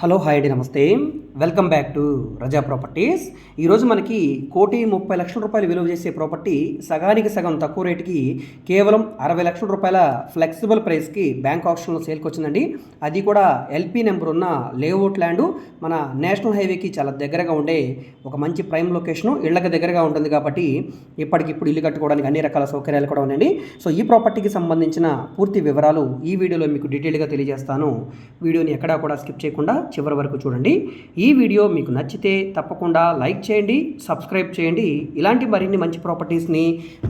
Hello hi అండి నమస్తే. Welcome back to Raza properties. ఈరోజు మనకి కోటి ముప్పై లక్షల రూపాయలు విలువ చేసే ప్రాపర్టీ సగానికి సగం తక్కువ రేటుకి కేవలం అరవై లక్షల రూపాయల ఫ్లెక్సిబుల్ ప్రైస్కి బ్యాంక్ ఆప్షన్లో సేల్కి వచ్చిందండి అది కూడా ఎల్పీ నెంబర్ ఉన్న లేఅవుట్ ల్యాండ్ మన నేషనల్ హైవేకి చాలా దగ్గరగా ఉండే ఒక మంచి ప్రైమ్ లొకేషను ఇళ్ళకి దగ్గరగా ఉంటుంది కాబట్టి ఇప్పటికిప్పుడు ఇల్లు కట్టుకోవడానికి అన్ని రకాల సౌకర్యాలు కూడా ఉన్నాయండి. సో ఈ ప్రాపర్టీకి సంబంధించిన పూర్తి వివరాలు ఈ వీడియోలో మీకు డీటెయిల్గా తెలియజేస్తాను. వీడియోని ఎక్కడా కూడా స్కిప్ చేయకుండా చివరి వరకు చూడండి. ఈ వీడియో మీకు నచ్చితే తప్పకుండా లైక్ చేయండి సబ్స్క్రైబ్ చేయండి. ఇలాంటి మరిన్ని మంచి ప్రాపర్టీస్ని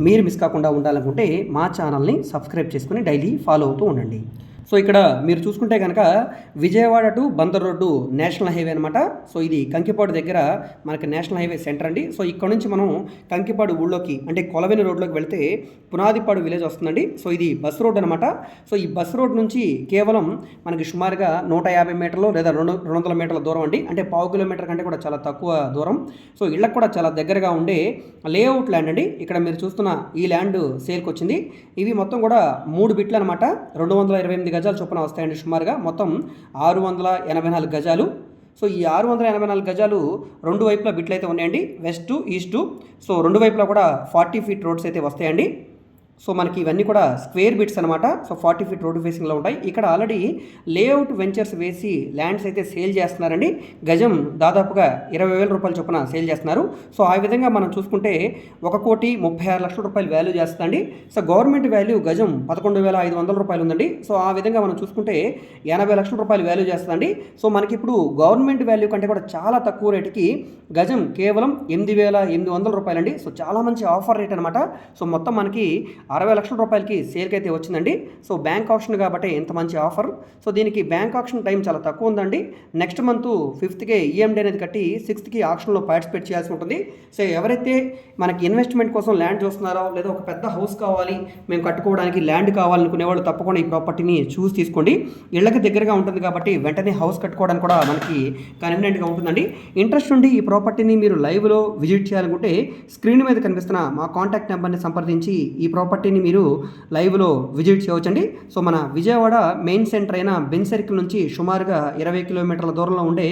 మీరు మిస్ కాకుండా ఉండాలనుకుంటే మా ఛానల్ని సబ్స్క్రైబ్ చేసుకుని డైలీ ఫాలో అవుతూ ఉండండి. సో ఇక్కడ మీరు చూసుకుంటే కనుక Vijayawada to Bandar road national highway అనమాట సో ఇది కంకిపాడు దగ్గర మనకి నేషనల్ హైవే సెంటర్ అండి. సో ఇక్కడ నుంచి మనం కంకిపాడు ఊళ్ళోకి అంటే కొలవెని రోడ్లోకి వెళ్తే పునాదిపాడు విలేజ్ వస్తుందండి. సో ఇది బస్ రోడ్ అనమాట సో ఈ బస్ రోడ్ నుంచి కేవలం మనకి సుమారుగా నూట యాభై మీటర్లు లేదా రెండు రెండు వందల మీటర్ల దూరం అండి. అంటే పావు కిలోమీటర్ కంటే కూడా చాలా తక్కువ దూరం. సో ఇళ్ళకు కూడా చాలా దగ్గరగా ఉండే లేఅవుట్ ల్యాండ్ అండి. ఇక్కడ మీరు చూస్తున్న ఈ ల్యాండ్ సేల్కి వచ్చింది. ఇవి మొత్తం కూడా మూడు బిట్లు అనమాట రెండు వందల ఇరవై ఎనిమిది గజాలు చొప్పున వస్తాయండి. సుమారుగా మొత్తం ఆరు వందల ఎనభై నాలుగు గజాలు. సో ఈ ఆరు వందల ఎనభై నాలుగు గజాలు రెండు వైపులా బిట్లు అయితే ఉన్నాయండి. West east. సో రెండు వైపులా కూడా ఫార్టీ ఫీట్ రోడ్స్ అయితే వస్తాయండి. సో మనకి ఇవన్నీ కూడా స్క్వేర్ బిట్స్ అనమాట సో ఫార్టీ ఫీట్ రోడ్ ఫేసింగ్లో ఉంటాయి. ఇక్కడ ఆల్రెడీ లేఅవుట్ వెంచర్స్ వేసి ల్యాండ్స్ అయితే సేల్ చేస్తున్నారండి. గజం దాదాపుగా ఇరవై వేల రూపాయల చొప్పున సేల్ చేస్తున్నారు. సో ఆ విధంగా మనం చూసుకుంటే ఒక కోటి ముప్పై ఆరు లక్షల రూపాయలు వాల్యూ చేస్తుందండి. సో గవర్నమెంట్ వాల్యూ గజం పదకొండు వేల ఐదు వందల రూపాయలు ఉందండి. సో ఆ విధంగా మనం చూసుకుంటే ఎనభై లక్షల రూపాయలు వాల్యూ చేస్తుందండి. సో మనకి ఇప్పుడు గవర్నమెంట్ వాల్యూ కంటే కూడా చాలా తక్కువ రేటుకి గజం కేవలం ఎనిమిది వేల ఎనిమిది వందల రూపాయలండి. సో చాలా మంచి ఆఫర్ రేట్ అనమాట సో మొత్తం మనకి అరవై లక్షల రూపాయలకి సేల్కి అయితే వచ్చిందండి. సో బ్యాంక్ ఆప్షన్ కాబట్టి ఇంత మంచి ఆఫర్. సో దీనికి బ్యాంక్ ఆప్షన్ టైం చాలా తక్కువ ఉందండి. నెక్స్ట్ మంత్ ఫిఫ్త్కే ఈఎండి అనేది కట్టి సిక్స్త్కి ఆప్షన్లో పార్టిసిపేట్ చేయాల్సి ఉంటుంది. సో ఎవరైతే మనకి ఇన్వెస్ట్మెంట్ కోసం ల్యాండ్ చూస్తున్నారో లేదా ఒక పెద్ద హౌస్ కావాలి మేము కట్టుకోవడానికి ల్యాండ్ కావాలనుకునే వాళ్ళు తప్పకుండా ఈ ప్రాపర్టీని చూసి తీసుకోండి. ఇళ్ళకి దగ్గరగా ఉంటుంది కాబట్టి వెంటనే హౌస్ కట్టుకోవడానికి కూడా మనకి కన్వీనియంట్గా ఉంటుందండి. ఇంట్రెస్ట్ ఉండి ఈ ప్రాపర్టీని మీరు లైవ్లో విజిట్ చేయాలనుకుంటే స్క్రీన్ మీద కనిపిస్తున్న మా కాంటాక్ట్ నెంబర్ని సంప్రదించి ఈ ప్రాపర్టీ ప్రాపర్టీని మీరు లైవ్లో విజిట్ చేయవచ్చండి. సో మన విజయవాడ మెయిన్ సెంటర్ అయిన బెన్ సర్కిల్ నుంచి సుమారుగా ఇరవై కిలోమీటర్ల దూరంలో ఉండే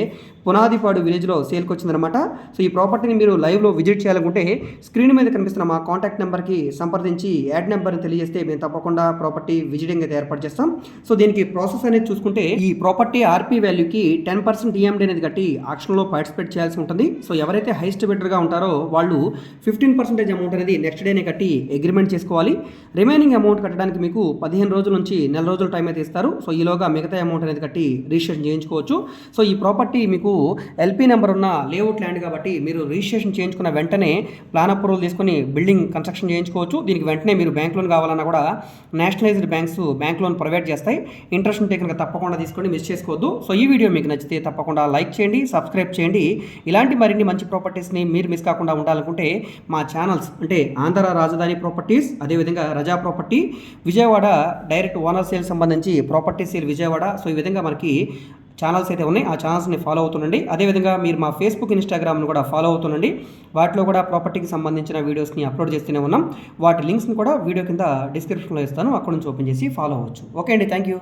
పునాదిపాడు విలేజ్లో సేల్కి వచ్చిందనమాట సో ఈ ప్రాపర్టీని మీరు లైవ్లో విజిట్ చేయాలనుకుంటే స్క్రీన్ మీద కనిపిస్తున్న మా కాంటాక్ట్ నెంబర్కి సంప్రదించి యాడ్ నెంబర్ని తెలియజేస్తే మేము తప్పకుండా ప్రాపర్టీ విజిటింగ్ అయితే ఏర్పాటు చేస్తాం. సో దీనికి ప్రాసెస్ అనేది చూసుకుంటే ఈ ప్రాపర్టీ ఆర్పీ వాల్యూకి టెన్ పర్సెంట్ ఈఎండి అనేది కట్టి ఆక్షన్లో పార్టిసిపేట్ చేయాల్సి ఉంటుంది. సో ఎవరైతే హైస్ట్ బిడ్డర్గా ఉంటారో వాళ్ళు ఫిఫ్టీన్ పర్సెంటేజ్ అమౌంట్ అనేది నెక్స్ట్ డేనే కట్టి అగ్రిమెంట్ చేసుకోవాలి. రిమైనింగ్ అమౌంట్ కట్టడానికి మీకు పదిహేను రోజుల నుంచి నెల రోజుల టైం అయితే ఇస్తారు. సో ఈలోగా మిగతా అమౌంట్ అనేది కట్టి రిజిస్ట్రేషన్ చేయించుకోవచ్చు. సో ఈ ప్రాపర్టీ మీకు ఎల్పీ నెంబర్ ఉన్న లేఅవుట్ ల్యాండ్ కాబట్టి మీరు రిజిస్ట్రేషన్ చేయించుకున్న వెంటనే ప్లాన్ అప్రూవల్ తీసుకొని బిల్డింగ్ కన్స్ట్రక్షన్ చేయించుకోవచ్చు. దీనికి వెంటనే మీరు బ్యాంక్ లోన్ కావాలన్నా కూడా nationalised banks bank loan provide చేస్తాయి. ఇంట్రెస్ట్ ఉంటే కనుక తప్పకుండా తీసుకొని మిస్ చేసుకోవద్దు. సో ఈ వీడియో మీకు నచ్చితే తప్పకుండా లైక్ చేయండి సబ్స్క్రైబ్ చేయండి. ఇలాంటి మరిన్ని మంచి ప్రాపర్టీస్ని మీరు మిస్ కాకుండా ఉండాలనుకుంటే మా ఛానల్స్ అంటే ఆంధ్ర రాజధాని ప్రాపర్టీస్ అదేవిధంగా Raza property. Vijayawada direct owner sale సంబంధించి ప్రాపర్టీ సేల్ విజయవాడ. సో ఈ విధంగా మనకి ఛానల్స్ అయితే ఉన్నాయి. ఆ ఛానల్స్ని ఫాలో అవుతుండండి. అదేవిధంగా మీరు మా ఫేస్బుక్ ఇన్స్టాగ్రామ్ను కూడా ఫాలో అవుతుండండి. వాటిలో కూడా ప్రాపర్టీకి సంబంధించిన వీడియోస్ని అప్లోడ్ చేస్తూనే ఉన్నాం. వాటి లింక్స్ని కూడా వీడియో కింద డిస్క్రిప్షన్లో ఇస్తాను. అక్కడ నుంచి ఓపెన్ చేసి ఫాలో అవ్వచ్చు. ఓకే అండి. Thank you.